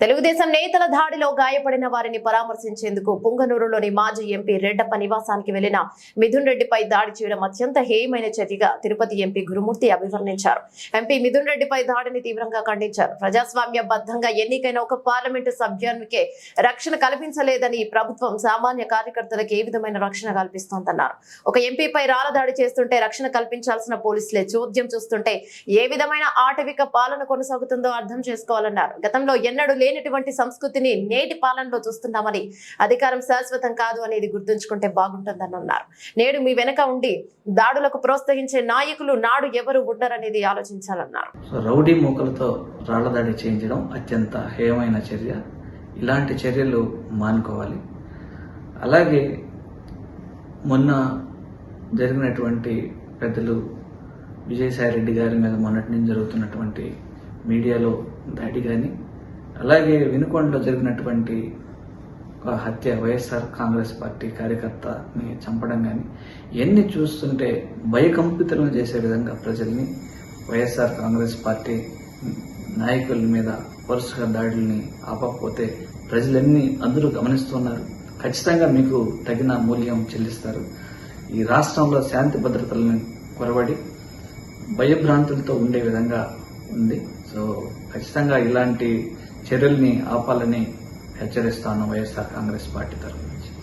తెలుగుదేశం నేతల దాడిలో గాయపడిన వారిని పరామర్శించేందుకు పుంగనూరులోని మాజీ ఎంపీ రెడ్డప్ప నివాసానికి వెళ్ళిన మిథున్ రెడ్డిపై దాడి చేయడం అత్యంత హేయమైన చర్యగా తిరుపతి ఎంపీ గురుమూర్తి అభివర్ణించారు. ఎంపీ మిథున్ రెడ్డిపై దాడిని తీవ్రంగా ఖండించారు. ప్రజాస్వామ్య బద్దంగా ఎన్నికైన ఒక పార్లమెంటు సభ్యునికే రక్షణ కల్పించలేదని ప్రభుత్వం సామాన్య కార్యకర్తలకు ఏ విధమైన రక్షణ కల్పిస్తోందన్నారు. ఒక ఎంపీపై రాళ్ళ దాడి చేస్తుంటే రక్షణ కల్పించాల్సిన పోలీసులే చోద్యం చూస్తుంటే ఏ విధమైన ఆటవిక పాలన కొనసాగుతుందో అర్థం చేసుకోవాలన్నారు. గతంలో ఎన్నడూ లేనటువంటి సంస్కృతిని నేటి పాలనలో చూస్తున్నామని అధికారం శాశ్వతం కాదు అనేది గుర్తుంచుకుంటే బాగుంటుందని అన్నారు. నేడు మీ వెనక ఉండి దాడులకు ప్రోత్సహించే నాయకులు నాడు ఎవరు ఉండరనేది ఆలోచించాలన్నారు. రౌడీ మూకలతో రాళ్ళదాడి చేయించడం అత్యంత హేయమైన చర్య. ఇలాంటి చర్యలు మానుకోవాలి. అలాగే మొన్న జరిగినటువంటి పెద్దలు విజయసాయి రెడ్డి గారి మీద మొన్నటి నుంచి జరుగుతున్నటువంటి మీడియాలో దాడి కానీ అలాగే వినుకొండలో జరిగినటువంటి ఒక హత్య వైఎస్ఆర్ కాంగ్రెస్ పార్టీ కార్యకర్తని చంపడం కానీ ఇవన్నీ చూస్తుంటే భయకంపితులను చేసే విధంగా ప్రజల్ని వైఎస్ఆర్ కాంగ్రెస్ పార్టీ నాయకుల మీద వరుసగా దాడుల్ని ఆపకపోతే ప్రజలన్నీ అందరూ గమనిస్తున్నారు. ఖచ్చితంగా మీకు తగిన మూల్యం చెల్లిస్తారు. ఈ రాష్ట్రంలో శాంతి భద్రతలను కొరబడి భయభ్రాంతులతో ఉండే విధంగా ఉంది. సో ఖచ్చితంగా ఇలాంటి చర్యల్ని ఆపాలని హెచ్చరిస్తాను వైఎస్ఆర్ కాంగ్రెస్ పార్టీ తరఫున